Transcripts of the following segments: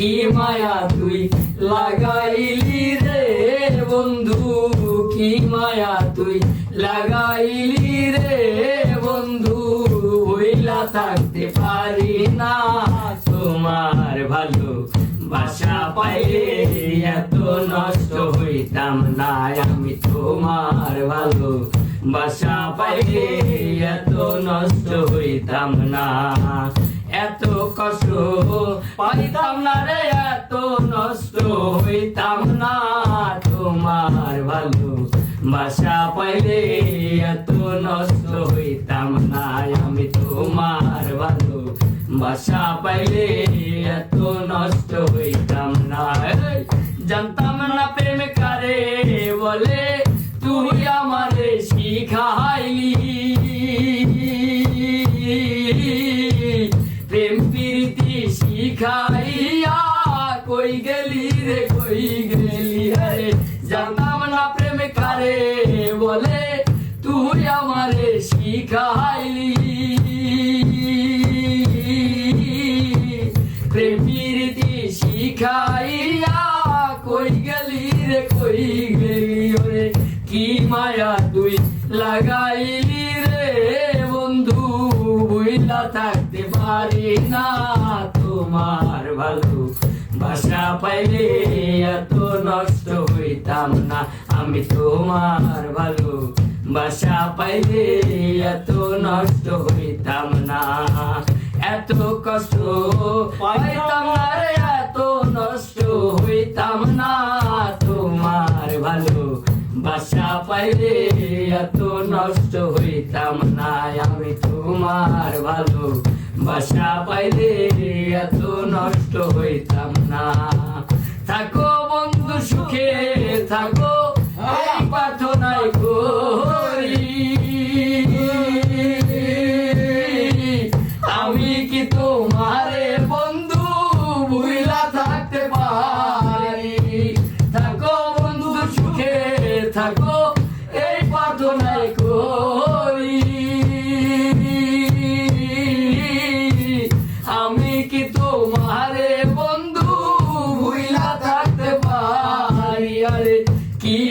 কি মায়া তুই লাগাইলি রে বন্ধু? কি মায়া তুই লাগাইলি রে বন্ধু? হইলা থাকতে পারি না। তোমার ভালো বাসা পাইলে এত নষ্ট হইতাম না। আমি তোমার ভালো বাসা পাইলে এত নষ্ট হইতাম না। এত কষ্ট পাইতাম না রে, এত নষ্ট হইতাম না। তোমার ভালো বাসা পাইলে এত নষ্ট হইতাম না। আমি তোমার ভালো বাসা পাইলে এত নষ্ট হইতাম না। জানতাম না প্রেম কারে বলে, তুই আমারে শিখাইলি। শিখাইয়া কই গেলি রে, কই গেলি রে? জানতাম না প্রেম কারে বলে, তুই আমারে শিখাইলি। প্রেম প্রীতি শিখাইয়া কই গেলি রে, কই গেলি ওরে? কি মায়া তুই লাগাইলি? রে বুইলা থাকতে পারি না তোমার ভালো বাসা পাইলে এত নষ্ট হইতাম না আমি তোমার ভালো বাসা পাইলে এত নষ্ট হইতাম না এত কষ্ট পাইতাম না এত নষ্ট হইতাম না তোমার ভালো, বাসা পাইলে এত নষ্ট হইতাম না। তোমার ভালো বাসা পাইলে এত নষ্ট হইতাম না। থাকো বন্ধু সুখে, থাকো, এই প্রার্থনাই করি। আমি কি তোমারে বন্ধু ভুইলা থাকতে পারি? থাকো বন্ধু সুখে, থাকো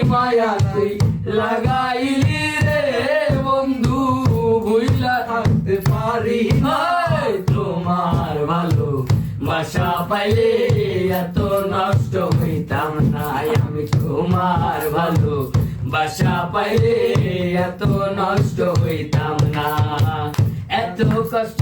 কি লাগাইলি রে বন্ধু, ভুইলা থাকতে পারি তোমার ভালো বাসা পাইলে এত নষ্ট হইতাম না আমি তোমার ভালো বাসা পাইলে এত নষ্ট হইতাম না। এত কষ্ট